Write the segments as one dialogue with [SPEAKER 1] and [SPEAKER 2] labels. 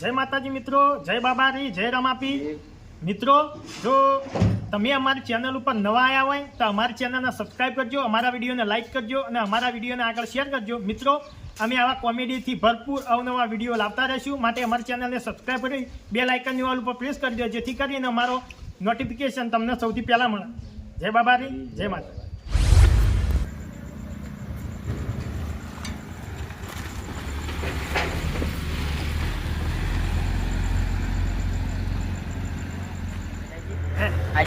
[SPEAKER 1] જય માતાજી મિત્રો, જય બાબારી, જય રમાપી. મિત્રો, જો તમે અમારી ચેનલ ઉપર નવા આવ્યા હોય, તો અમારી ચેનલને સબસ્ક્રાઈબ કરજો, અમારા વિડીયોને લાઇક કરજો અને અમારા વિડીયોને આગળ શેર કરજો. મિત્રો, અમે આવા કોમેડીથી ભરપૂર અવનવા વીડિયો લાવતા રહીશું. માટે અમારી ચેનલને સબસ્ક્રાઈબ કરી, બે લાઇકનની વાલ ઉપર પ્રેસ કરજો જેથી કરીને અમારો નોટિફિકેશન તમને સૌથી પહેલાં મળે. જય બાબારી, જય માતા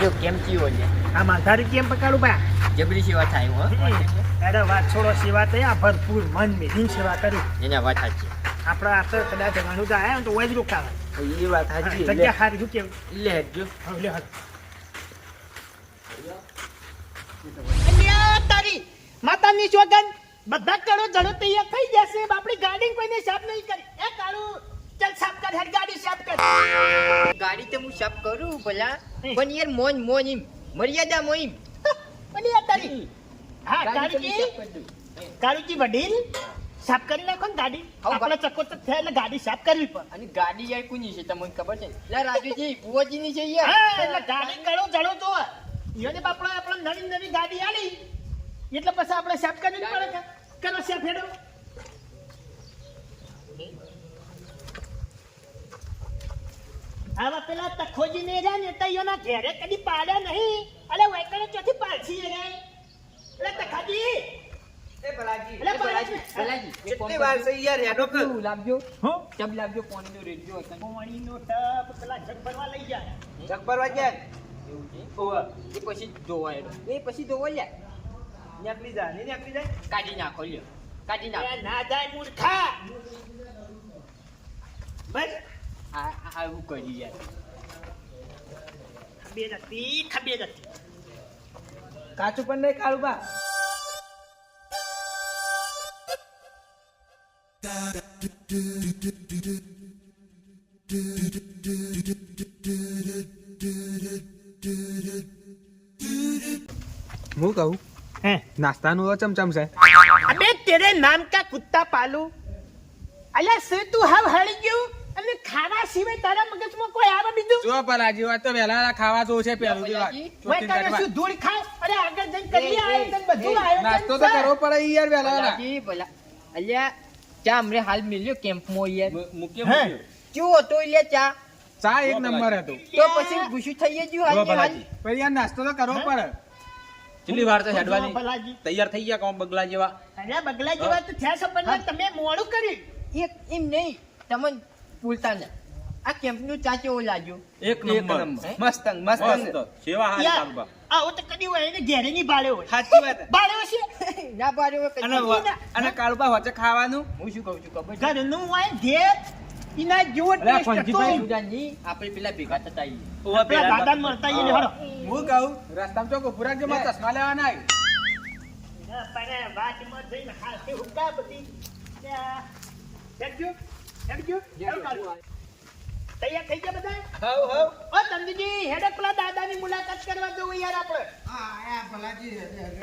[SPEAKER 2] આજો કેમ થયો છે
[SPEAKER 1] આ માધારી કેમ પકાડું બા?
[SPEAKER 2] જબરી સેવા થાય હો
[SPEAKER 1] અરે વાત છોડો સેવા થઈ આ ભરપૂર મન મેળીને સેવા કરી.
[SPEAKER 2] એના વાત સાચી.
[SPEAKER 1] આપણા આ તો કદાચ ઘણું તો આવ્યા તો વજ રોકાવા.
[SPEAKER 2] એ વાત સાચી લે.
[SPEAKER 1] જગ્યા શું કેવું?
[SPEAKER 2] લે જો.
[SPEAKER 1] લે.
[SPEAKER 3] તારી માતાની સોગન બધા કડો જણો તૈયાર થઈ જશે. આપણી ગાડી કોઈને સાફ નહીં કરી. એ કાળું ચાલ સાફ કર ગાડી સાફ કર.
[SPEAKER 2] ગાડી તો હું સાફ કરું ભલા. પણ યાર મોન મોન એમ મર્યાદા એમ
[SPEAKER 3] અલ્યા તારી. હા કાળુજી. કાળુજી વડીલ સાફ કરી નાખો ને ગાડી આપણે ચક્કો તો થયા એટલે ગાડી સાફ કરવી પડે
[SPEAKER 2] અને ગાડી યાર કોની છે તમને ખબર છે? લે રાજુજી ભુવાજીની છે યાર
[SPEAKER 3] એટલે ગાડી કડો જણો તો. ઈયોને બાપડા આપણે નવી નવી ગાડી આલી. એટલે પછી આપણે સાફ કરવી પડે કે? કરો સાફ હેડો. આવા પેલા તખોજી ને રહ્યા ને તૈયોના ઘેરે કદી પાડ્યા નહીં. અલે વૈકણે ચોથી પાડશી રે એટલે તખાજી.
[SPEAKER 2] એ ભલાજી
[SPEAKER 3] અલે ભલાજી.
[SPEAKER 2] ભલાજી
[SPEAKER 4] કેટલી વાર છે યાર હેડો કર.
[SPEAKER 2] ટબ લાવજો
[SPEAKER 1] હું?
[SPEAKER 2] ટબ લાવજો પાણીનો રેડિયો હતો.
[SPEAKER 3] પાણીનો ટબ પેલા જગભરવા લઈ જાય
[SPEAKER 4] જગ ભરવા ગયા?
[SPEAKER 2] એવું છે?
[SPEAKER 4] ઓવા
[SPEAKER 2] એ પછી ધોવા એ પછી ધોવા લે
[SPEAKER 4] નીકળી જા નીકળી જાય?
[SPEAKER 2] કાઢી નાખો લ્યો. કાઢી નાખો.
[SPEAKER 3] ના જાય મૂર્ખા. બસ.
[SPEAKER 2] આ આ હું કરી યાર
[SPEAKER 3] ખબેર હતી ખબેર હતી
[SPEAKER 4] કાચું પણ નહીં કાળું બા હું કહું?
[SPEAKER 3] હે.
[SPEAKER 4] નાસ્તાનું ચમચમ છે.
[SPEAKER 3] અબે તેરે નામ કા કુત્તા પાલુ? અલ્યા સે તું હાવ હળી ગયું? અને ખાવા સિવાય તારા મગજમાં કોઈ આવે બીજું?
[SPEAKER 4] જો પરાજી વાત તો વેલા ખાવા જો છે પેલું જે વાત.
[SPEAKER 2] પલાજી,
[SPEAKER 3] તને શું ધૂળ ખાવ? અરે આગળ જઈને કરી આયોજન બધું આયોજન
[SPEAKER 4] નાસ્તો તો. કરવો પડે યાર વેલા
[SPEAKER 2] જી ભલા. અલ્યા ચા અમને હાલ મિલ્યો કેમ્પમાં યાર.
[SPEAKER 1] મુકે.
[SPEAKER 2] કેવો હતો એટલે ચા?
[SPEAKER 4] ચા એક નંબર હતો.
[SPEAKER 2] તો પછી ગુસ્સું થઈ ગયું હાલ હાલ?
[SPEAKER 4] પણ યાર નાસ્તો તો કરવો પડે.
[SPEAKER 5] કેટલી વાર તો હેડવાની? તૈયાર થઈ ગયા કોમ બગલા જેવા?
[SPEAKER 3] અરે બગલા જેવા તો થયા છો પણ તમે મોડું કર્યું.
[SPEAKER 2] એક એમ નહીં તમને ભૂલતા ને. આ કેમ્પનું ચા કેવો લાગ્યો
[SPEAKER 5] એક નંબર.
[SPEAKER 2] હે?
[SPEAKER 4] મસ્ત મસ્ત
[SPEAKER 5] સેવા હારી
[SPEAKER 3] યાર,
[SPEAKER 5] કાલબા
[SPEAKER 3] આવો તો કદી હોય એને ઘેરે ની બાળ્યો હોય.
[SPEAKER 4] સાચી વાત.
[SPEAKER 3] બાળ્યો છે?
[SPEAKER 2] ના બાળ્યો
[SPEAKER 4] અને અને કાળબા વચ્ચે ખાવાનું?
[SPEAKER 2] હું શું કહું છું ખબર
[SPEAKER 3] ઘરનું હોય ઘેર ઇના જેવો ટેસ્ટ
[SPEAKER 2] તો. આપણે પેલા ભેગા થતા આવીએ.
[SPEAKER 3] પેલા દાદા મળતા આવીએ ને, હળો.
[SPEAKER 4] હું કહું રસ્તામાં ચોક ઉભું રાખજો મારે ચશ્મા લેવાના.
[SPEAKER 3] ના, પણ વાતમાં જઈને હાથે હુકા બધી. ત્યાં હેડો. તૈયાર થઈ ગયા બધા?
[SPEAKER 4] હવ હવ
[SPEAKER 3] ઓ હેડો પેલા દાદાની મુલાકાત કરવા જવું યાર આપણે.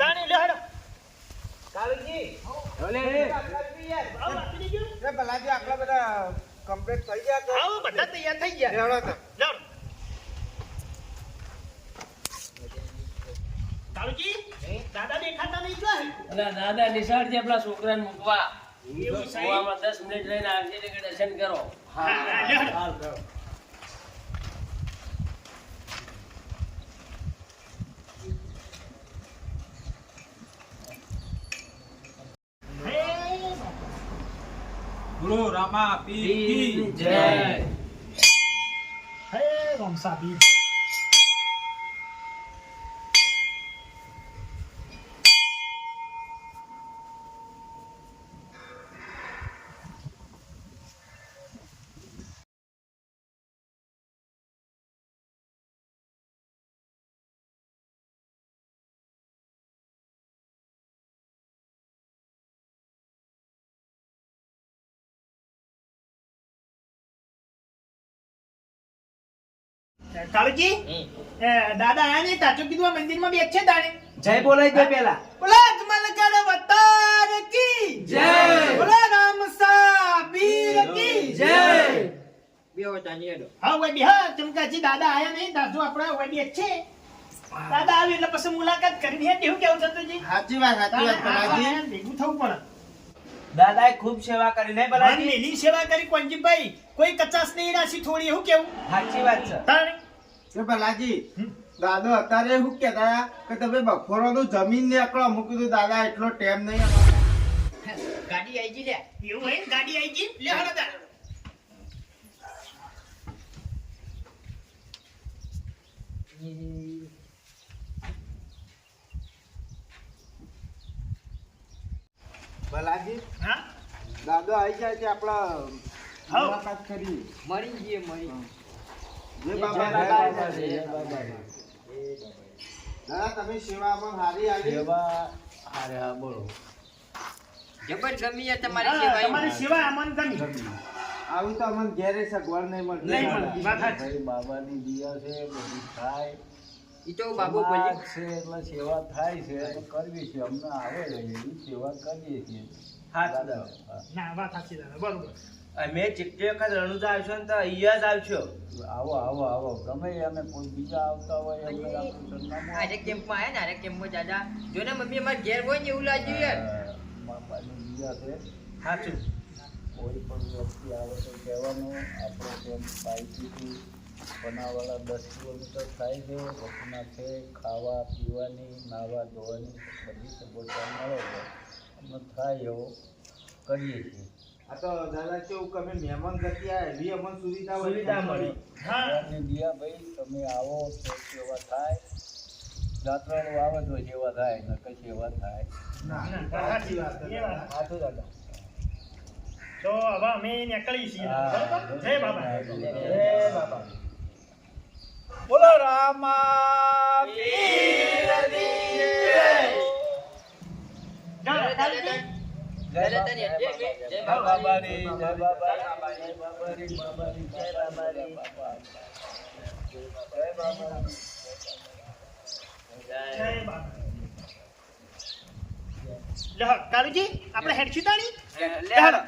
[SPEAKER 3] તાણી લે, હેડો.
[SPEAKER 4] ઓલે ભલાજી આટલા બધા કમ્પ્લીટ થઈ ગયા તો
[SPEAKER 3] આવો, બધા તૈયાર થઈ ગયા.
[SPEAKER 4] લેવડો તો.
[SPEAKER 3] કાળુજી, દાદા દેખાતા નહીં જો.
[SPEAKER 6] અલા દાદા નિશાળ છે આપણા છોકરાને મૂકવા
[SPEAKER 3] એવું
[SPEAKER 6] દસ મિનિટ લઈને આવજે ને દર્શન કરો.
[SPEAKER 3] હા, લે, હેડો. હે,
[SPEAKER 5] ગુરુ રામા પી
[SPEAKER 6] જય.
[SPEAKER 1] હે રમસાબી
[SPEAKER 3] કાળુજી એ, દાદા આયા ને તાચો કીધું આ મંદિરમાં બેઠ છે દાણે
[SPEAKER 4] જય બોલાય દે પેલા.
[SPEAKER 3] બોલા અજમલ કર વતાર કી.
[SPEAKER 4] જય.
[SPEAKER 3] બોલા રામ સા પીર કી.
[SPEAKER 4] જય.
[SPEAKER 2] બેહો તાનીડો
[SPEAKER 3] હા ઓય બી હા ચમકાજી દાદા આયા નહીં? દાદુ આપણા ઓય બી છે. દાદા આવી એટલે પછી મુલાકાત કરી હે કેવું કેવું થતું
[SPEAKER 4] સાચી વાત સાચી વાત ભલાજી.
[SPEAKER 3] ભેગું થવું પડે.
[SPEAKER 4] દાદાએ ખૂબ સેવા કરી નહીં બરાબર
[SPEAKER 3] મેલી સેવા કરી કોંજીભાઈ કોઈ કચાસ નહીં રાશી થોડી એવું કેવું?
[SPEAKER 4] સાચી વાત છે.
[SPEAKER 3] તાણે?
[SPEAKER 7] ભલાજી દાદો અત્યારે શું કહેતા કે તમે બપોરનું જમીન ને અકળો મૂકી દઉં દાદા એટલો ટેમ નહીં
[SPEAKER 2] ગાડી આવી ગઈ લે.
[SPEAKER 3] એવું હોય ગાડી આવી ગઈ? લે હલો દાદા
[SPEAKER 7] ભલાજી
[SPEAKER 3] હા?
[SPEAKER 7] દાદો આવી જાય છે આપણા મુલાકાત કરી.
[SPEAKER 2] મરી ગયે મરી
[SPEAKER 7] દાદા તમે સેવામાં સારી આવી.
[SPEAKER 2] જબર ગમી તમારી સેવા
[SPEAKER 3] તમારી સેવા અમન ગમી
[SPEAKER 7] આવું તો અમને ઘેરે સગવડ નહીં મળતી.
[SPEAKER 3] નહીં મળતી વાત.
[SPEAKER 1] બાબાની દિયા છે બધું થાય.
[SPEAKER 2] ઈ તો બાબુ બોલી.
[SPEAKER 1] છે એટલે સેવા થાય છે એટલે કરવી છે. અમને આવે છે એવી સેવા કરીએ છીએ. હા.
[SPEAKER 3] ના વાત સાચી દાદા. બરોબર.
[SPEAKER 4] અમે જેટલી વખત રણુજા આવશો ને તો અહીંયા જ આવશો
[SPEAKER 1] આવો આવો આવો. ગમે અમે કોઈ બીજા આવતા હોય
[SPEAKER 2] આજે કેમ્પમાં આયા ને આરે કેમ્પમાં દાદા જો ને મમ્મી અમારે ઘેર હોય ને એવું લાગ્યું યાર.
[SPEAKER 1] બાપાની દિયા છે.
[SPEAKER 4] સાચું
[SPEAKER 1] કોઈ પણ વ્યક્તિ આવે તો કહેવાનું આપણો કેમ્પ પાઇપથી બનાવવાળા દસ કિલોમીટર થાય છે રચના છે ખાવા પીવાની નાહવા ધોવાની બધી સગવડતા મળે છે. અમે થાય એવો કરીએ છીએ.
[SPEAKER 7] આ તો દાદા કેવું કે અમે મહેમાન ગતિ આ એવી અમને સુવિધા.
[SPEAKER 4] સુવિધા મળી.
[SPEAKER 3] હા.
[SPEAKER 1] ભગવાનની ભાઈ તમે આવો તો સેવા થાય? જાત્રાળુ આવે તો જેવા થાય. ન કઈ સેવા થાય
[SPEAKER 7] સાચી વાત.
[SPEAKER 4] સાચું દાદા.
[SPEAKER 3] તો હવે અમે નીકળી છીએ. જય બાબા.
[SPEAKER 4] જય બાબા.
[SPEAKER 1] બોલો રામા જય.
[SPEAKER 3] કાલજી. આપણે હેડશું તાણી?
[SPEAKER 4] લે હાલો.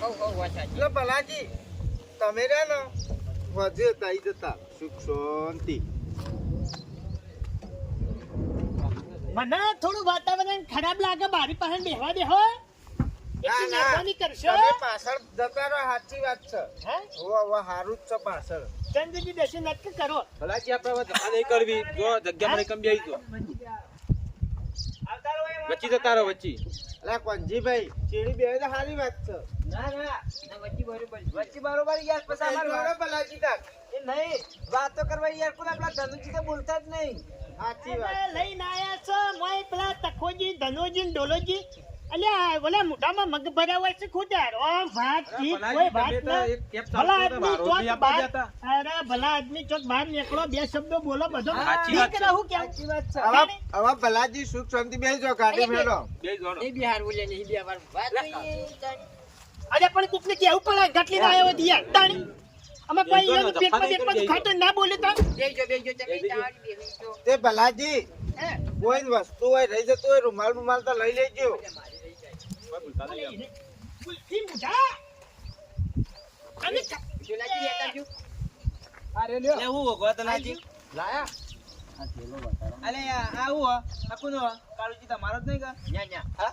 [SPEAKER 2] હઉ હઉ વાત સાચી
[SPEAKER 7] એટલે ભલાજી તમે રહ્યા ને? વધે તઈ જતા. સુખ શાંતિ.
[SPEAKER 3] મને થોડું વાતાવરણ ખરાબ લાગે મારી પાસે બેહવા દે
[SPEAKER 7] હો.
[SPEAKER 3] એટલી મહેરબાની કરશો?
[SPEAKER 7] તમે પાછળ જતા રહો સાચી વાત છે.
[SPEAKER 3] હે?
[SPEAKER 7] હવે હવે સારું જ છે પાછળ.
[SPEAKER 3] ચંદ્રજી દર્શન નથી કરો.
[SPEAKER 5] ભલાજી આપણે ધક્કા નહીં કરવી. જો જગ્યા મને કમ બેસી તો વચ્ચી જતા રહો વચ્ચી.
[SPEAKER 7] અલા કોંજીભાઈ ચીડી બે તો સારી વાત છે.
[SPEAKER 4] ના ના.
[SPEAKER 2] ના વચ્ચે બરોબર.
[SPEAKER 4] વચ્ચે બરોબર યાર પછી અમારે
[SPEAKER 7] બરોબર ભલાજી તાર
[SPEAKER 4] એ નહીં વાતો કરવા યાર આપણા ધનુજી તો બોલતા જ નહીં.
[SPEAKER 7] સાચી વાત
[SPEAKER 3] લઈને આયા છો મોય પેલા તકોજી ધનોજી ડોલોજી. અલ્યા ઓલા મોઢામાં મગ ભર્યા હોય છે ખોટા? રો વાત જી કોઈ વાત ના. ભલા આદમી ચોક બહાર અરે ભલા આદમી ચોક બહાર નીકળો બે શબ્દો બોલો બધો. ઠીક રહું કેમ
[SPEAKER 4] સાચી વાત છે.
[SPEAKER 7] હવે હવે ભલાજી સુખ શાંતિ બેસજો ગાડી મેળો
[SPEAKER 5] બે જોડો
[SPEAKER 2] એ બી હારું લે ને એ બી હારું. વાત તો એ તારી.
[SPEAKER 3] અરે પણ કોકને કેવું પડે ગટલી ના આવ્યો દિયા. તાણી. અમે કોઈ એનું પેટમાં ખાતો ના બોલે તો.
[SPEAKER 7] તે ભલાજી કોઈ વસ્તુ હોય રહી જતું હોય રૂમાલ રૂમાલ તો લઈ લેજો.
[SPEAKER 5] નહીં
[SPEAKER 3] મુઢા. અને
[SPEAKER 2] જુનાજી લેતા જો.
[SPEAKER 4] અરે લ્યો.
[SPEAKER 5] લે હું
[SPEAKER 4] લાયા.
[SPEAKER 1] આ થેલો વધારો.
[SPEAKER 4] અલે આ આવું આ કોનો કાળુજી તમારો જ નહીં કા? હા?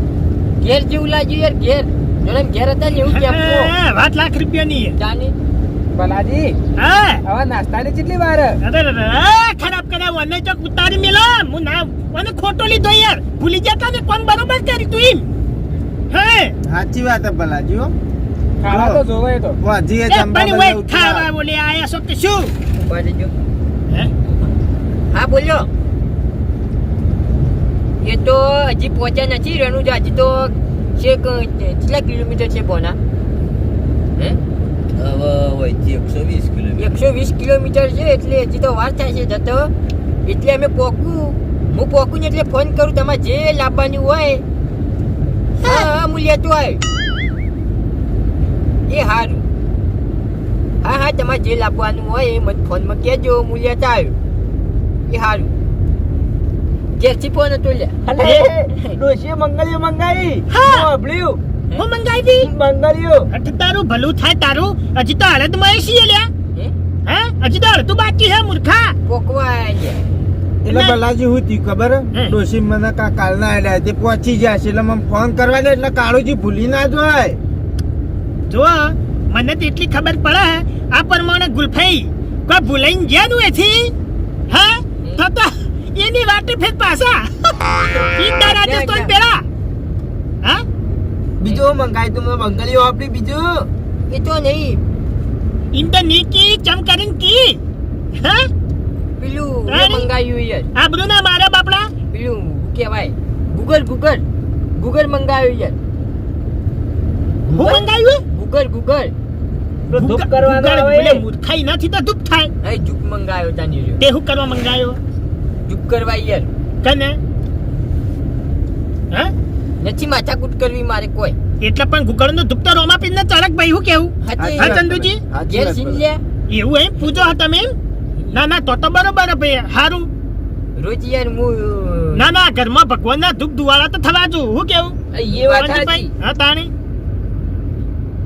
[SPEAKER 2] ઘેર જેવું લાગ્યું યાર ઘેર. જોડે ઘેર હતા ને એવું કેમ.
[SPEAKER 3] વાત લાખ રૂપિયાની. ચાની.
[SPEAKER 2] બલાજી
[SPEAKER 4] હા.
[SPEAKER 3] હે
[SPEAKER 4] હવે નાસ્તાની કેટલી વાર?
[SPEAKER 3] અરે અરે, અરે, ખરાબ કરાવ. અને ચોક ઉતારી મેલો. હું ના મને ખોટો લીધો યાર. ભૂલી જતા ને કોણ બરોબર કરી તું એમ. હે?
[SPEAKER 7] સાચી વાત હે બલાજી હો.
[SPEAKER 4] ખાવા તો જોવે તો.
[SPEAKER 7] વાજી એ જંબા.
[SPEAKER 3] ખાવા બોલે આયા છો કે શું?
[SPEAKER 2] ઊભા જો
[SPEAKER 3] હે?
[SPEAKER 2] હા બોલ્યો. એ તો હજી પહોંચ્યા નથી રણુજા હજી તો છે કેટલા કિલોમીટર છે
[SPEAKER 8] વયથી એકસો વીસ કિલોમીટર.
[SPEAKER 2] એકસો વીસ કિલોમીટર છે એટલે હજી તો વાર થાય છે જતો. એટલે અમે પોકું હું પોકું ને એટલે ફોન કરું તમારે જે લાવવાનું હોય હા હા હું લેતો આવ્યો એ સારું હા હા તમારે જે લાવવાનું હોય એ મને ફોનમાં કહેજો હું લેતા આવ્યો એ સારું ઘેરથી ફોન હતો લે
[SPEAKER 9] ડોશીએ મંગળીઓ મંગાવી
[SPEAKER 3] હા.
[SPEAKER 9] સાંભળ્યું
[SPEAKER 3] હું
[SPEAKER 9] મંગળીઓ
[SPEAKER 3] હતી તારું ભલું થાય તારું હજી તો હળદમાં એ છીએ લ્યા
[SPEAKER 2] હે
[SPEAKER 3] હે હજી તો અડધું બાકી હે મૂર્ખા
[SPEAKER 2] પોકવાય
[SPEAKER 7] એટલે બલાજી હું તી ખબર. ડોશી મને કા કાલના આડ્યા તે પહોંચી ગયા છે એટલે મને ફોન કરવા દે એટલે કાળુજી ભૂલી ના જાય
[SPEAKER 3] જો મને તો એટલી ખબર પડે આ પ્રમાણે ગુલફાઈ કોઈ ભૂલાઈ ગયા નું એથી હા તો તો એની વાટે ફેર પાછા. ઈદા રાજસ્થાન પેલા. હા?
[SPEAKER 7] બીજો મંગાય તું મંગળીઓ આપડી બીજો.
[SPEAKER 2] એ તો નહીં.
[SPEAKER 3] ઇન્ટર નીકી ચમ કરીને કી. હા?
[SPEAKER 2] પેલું. મંગાવ્યું યાર
[SPEAKER 3] આબરૂ ના મારા બાપડા?
[SPEAKER 2] પેલું કેવાય ગૂગલ ગૂગલ. ગૂગલ મંગાયું યાર
[SPEAKER 3] હું મંગાવ્યું
[SPEAKER 2] ગૂગલ ગૂગલ.
[SPEAKER 3] ધૂપ
[SPEAKER 9] કરવાનો આવે.
[SPEAKER 3] મૂર્ખાઈ નથી તો ધૂપ થાય.
[SPEAKER 2] એ જુક મંગાયો તાની રહ્યો.
[SPEAKER 3] તે હું કરવા મંગાયો?
[SPEAKER 2] જુક કરવા યાર
[SPEAKER 3] કને? હા?
[SPEAKER 2] નથી માથાકૂટ કરવી મારે કોઈ.
[SPEAKER 3] એટલે પણ ગુગળનું ધૂપ તો રોમા પીને ચડક ભાઈ હું કેવું? હા ચંદુજી?
[SPEAKER 2] ઘેર લે.
[SPEAKER 3] એવું એમ? પૂજો હા તમે ના ના તો તો બરોબર ભાઈ હારું.
[SPEAKER 2] રોજ યાર હું
[SPEAKER 3] ના ના ઘરમાં ભગવાન ના ધૂપ ધુવાળા તો થવા જો હું કેવું?
[SPEAKER 2] એ વાત? સાચી
[SPEAKER 3] હા તાણી.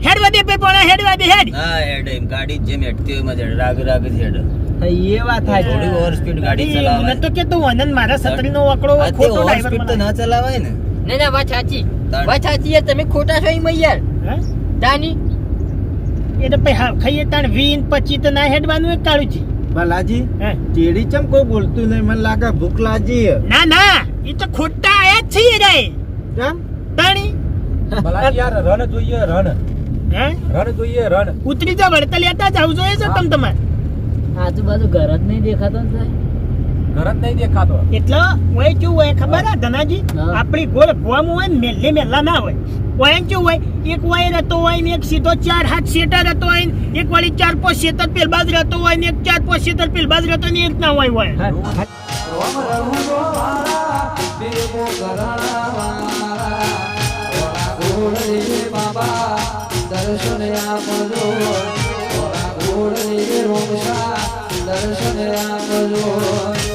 [SPEAKER 3] હેડવા દે પે પણ હેડવા દે હેડ.
[SPEAKER 8] હા હેડ એમ ગાડી જેમ હેડતી હોય એમ રાગ રાગ હેડ.
[SPEAKER 9] એ થાય
[SPEAKER 8] થોડી ઓવર સ્પીડ ગાડી
[SPEAKER 3] મને તો કે તું આનંદ મારા સતરી નો વકડો ખોટો
[SPEAKER 8] ઓવર સ્પીડ તો ના ચલાવાય ને.
[SPEAKER 2] ના ના વાત સાચી. વાત સાચી યાર તમે ખોટા છો એમાં યાર. તાની
[SPEAKER 3] એ તો પછી ખાઈએ તાણ વીન પછી તો ના હેડવાનું એક કાળુજી
[SPEAKER 7] બલાજી ચેડી ચમ કોઈ બોલતું નહીં? મને લાગે ભૂખ લાગી
[SPEAKER 3] ના ના એ તો ખોટા આયા જ છીએ રે.
[SPEAKER 7] કેમ?
[SPEAKER 3] તાણી.
[SPEAKER 5] બલાજી યાર રન જોઈએ રણ.
[SPEAKER 3] હે?
[SPEAKER 5] જોઈએ રન
[SPEAKER 3] ઉતરી જા વળતા લેતા આવજો જોઈએ છે તમ તમારે.
[SPEAKER 9] આજુબાજુ ઘર જ નહીં દેખાતો ને સાહેબ?
[SPEAKER 5] ઘર જ નહીં દેખાતો.
[SPEAKER 3] એટલે ઓય કેવું હોય ખબર હે. ધનાજી? આપણી ગોળ ગોમ હોય ને મેલ્લે મેલ્લા ના હોય. ઓય કેવું હોય એક વાય રહેતો હોય ને એક સીધો ચાર હાથ શેટર રહેતો હોય ને એક વાળી ચાર પાંચ શેતર પેલ બાજ રહેતો હોય ને એક ચાર પાંચ શેતર પેલ બાજ રહેતો ને એક ના હોય હોય. જોડે રોષા દર્શન રામ જોડ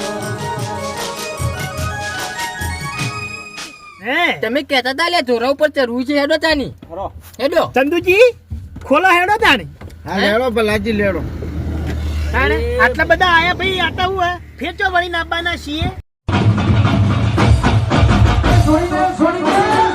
[SPEAKER 2] તમે કહેતા હતા લે ધોરા ઉપર ચડવું છે હેડો તાની. હેડો.
[SPEAKER 3] ચંદુજી ખોલો હેડો તાની
[SPEAKER 7] હા લેડો ભલાજી લેડો.
[SPEAKER 3] આટલા બધા આયા ભાઈ આટા હું હે? ફેર ચો વળી નાબાના છીએ?
[SPEAKER 4] છોડી દે છોડી દે